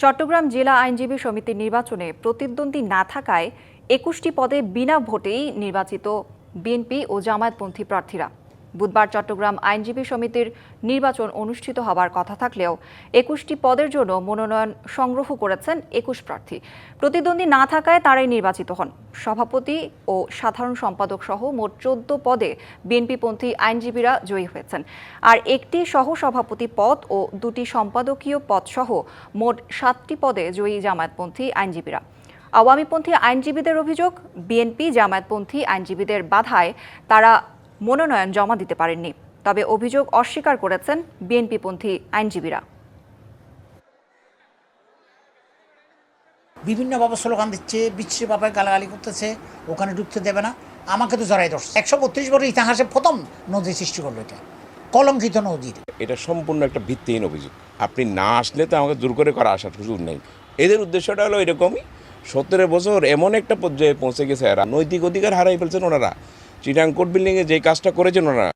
চট্টগ্রাম জেলা আইনজীবী সমিতির নির্বাচনে প্রতিদ্বন্দ্বী না থাকায় একুশটি পদে বিনা ভোটেই নির্বাচিত বিএনপি ও জামায়াতপন্থী প্রার্থীরা। বুধবার চট্টগ্রাম আইনজীবী সমিতির নির্বাচন অনুষ্ঠিত হবার কথা থাকলেও একুশটি পদের জন্য মনোনয়ন সংগ্রহ করেছেন একুশ প্রার্থী। প্রতিদ্বন্দ্বী না থাকায় তারাই নির্বাচিত হন। সভাপতি ও সাধারণ সম্পাদক সহ মোট চোদ্দ পদে বিএনপিপন্থী আইনজীবীরা জয়ী হয়েছেন। আর একটি সহ সভাপতি পদ ও দুটি সম্পাদকীয় পদ সহ মোট সাতটি পদে জয়ী জামায়াতপন্থী আইনজীবীরা। আওয়ামীপন্থী আইনজীবীদের অভিযোগ, বিএনপি জামায়াতপন্থী আইনজীবীদের বাধায় তারা মনোনয়ন জমা দিতে পারেননি। তবে অভিযোগ অস্বীকার করেছেন বিএনপিপন্থী আইনজীবীরা। বিভিন্নভাবে স্লোগান দিচ্ছে বিচ্ছিভাবে গালাগালি করতেছে ওখানে ঢুকতে দেবে না। আমাকে তো জড়াই ধরছে। একশো বত্রিশ বছর ইতিহাসে প্রথম নদী সৃষ্টি করল এটা। কলঙ্কিত নদীর এটা সম্পূর্ণ একটা ভিত্তিহীন অভিযোগ। আপনি না আসলে তো আমাকে দূর করে করা আসার সুযোগ নেই। এদের উদ্দেশ্যটা হলো এরকমই। সতেরো বছর এমন একটা পর্যায়ে পৌঁছে গেছে এরা। নৈতিক অধিকার হারাই ফেলছেন ওনারা। চিটাং বিল্ডিংয়ে যে কাজটা করেছেন ওনারা।